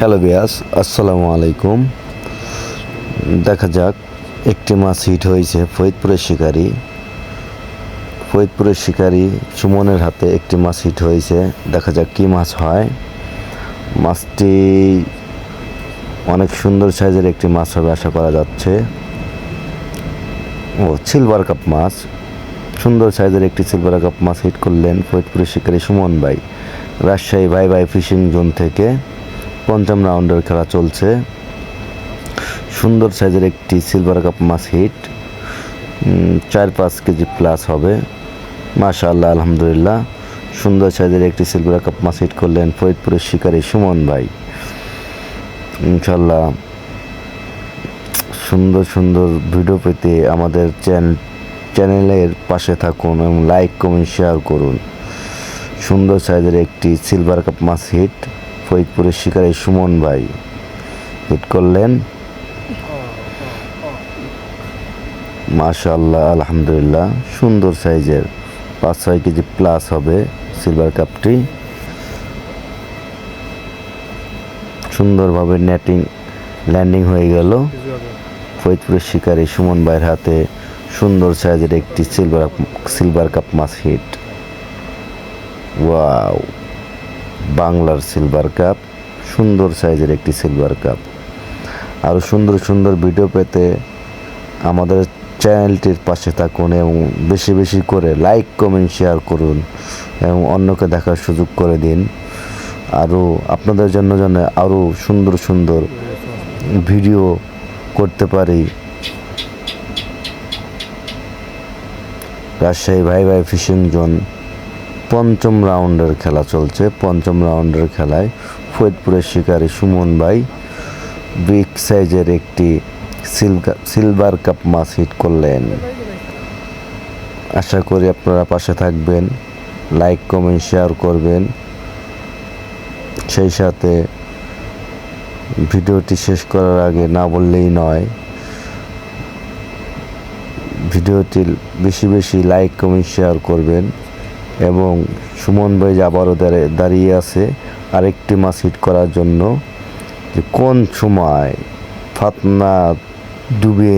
Hello বিয়াস আসসালামু আলাইকুম। দেখা যাক, একটি মাছ হিট হয়েছে ফরিদপুরের শিকারি। ফরিদপুরের শিকারি সুমনের হাতে একটি মাছ হিট হয়েছে। দেখা যাক কি মাছ হয়। মাছটি অনেক সুন্দর সাইজের একটি মাছ হবে আশা করা যাচ্ছে। ও সিলভার কাপ মাছ। সুন্দর সাইজের একটি সিলভার কাপ মাছ হিট করলেন ফরিদপুরের শিকারি সুমন ভাই, রাজশাহী ভাই ভাই ফিশিং জোন থেকে। পঞ্চম রাউন্ডের খেলা চলছে। সুন্দর সাইজের একটি সিলভার কাপ মাছ হিট চার পাঁচ কেজি প্লাস হবে। মাশা আল্লাহ আলহামদুলিল্লাহ। সুন্দর সাইজের একটি সিলভার কাপ মাছ হিট করলেন ফরিদপুরের শিকারী সুমন ভাই। ইনশাল্লাহ সুন্দর সুন্দর ভিডিও পেতে আমাদের চ্যানেল চ্যানেলের পাশে থাকুন এবং লাইক কমেন্ট শেয়ার করুন। সুন্দর সাইজের একটি সিলভার কাপ মাছ হিট ফরিদপুরের শিকারী সুমন ভাই। হিট করলেন। মাশাল্লাহ আলহামদুলিল্লাহ। সুন্দর সাইজের পাঁচ ছয় কেজি প্লাস হবে সিলভার কাপটি সুন্দরভাবে নেটিং ল্যান্ডিং হয়ে গেল। ফরিদপুরের শিকারী সুমন ভাইয়ের হাতে সুন্দর সাইজের একটি সিলভার সিলভার কাপ মাছ হিট ওয়াও বাংলার সিলভার কাপ সুন্দর সাইজের একটি সিলভার কাপ আরও সুন্দর সুন্দর ভিডিও পেতে আমাদের চ্যানেলটির পাশে থাকুন এবং বেশি বেশি করে লাইক কমেন্ট শেয়ার করুন এবং অন্যকে দেখার সুযোগ করে দিন। আরও আপনাদের জন্য যেন আরও সুন্দর সুন্দর ভিডিও করতে পারি। রাজশাহী ভাই ভাই ফিশিং জোন পঞ্চম রাউন্ডের খেলা চলছে। পঞ্চম রাউন্ডের খেলায় ফরিদপুরের শিকারী সুমন ভাই বিগ সাইজের একটি সিলভার কাপ মাছ হিট করলেন। আশা করি আপনারা পাশে থাকবেন লাইক কমেন্ট শেয়ার করবেন। সেই সাথে ভিডিওটি শেষ করার আগে না বললেই নয়, ভিডিওটি বেশি বেশি লাইক কমেন্ট শেয়ার করবেন। এবং সুমন ভাই আবারও দাঁড়িয়ে- আছে, আরেকটি মাছ হিট করার জন্য, যে কোন সময় ফাতনা ডুবিয়ে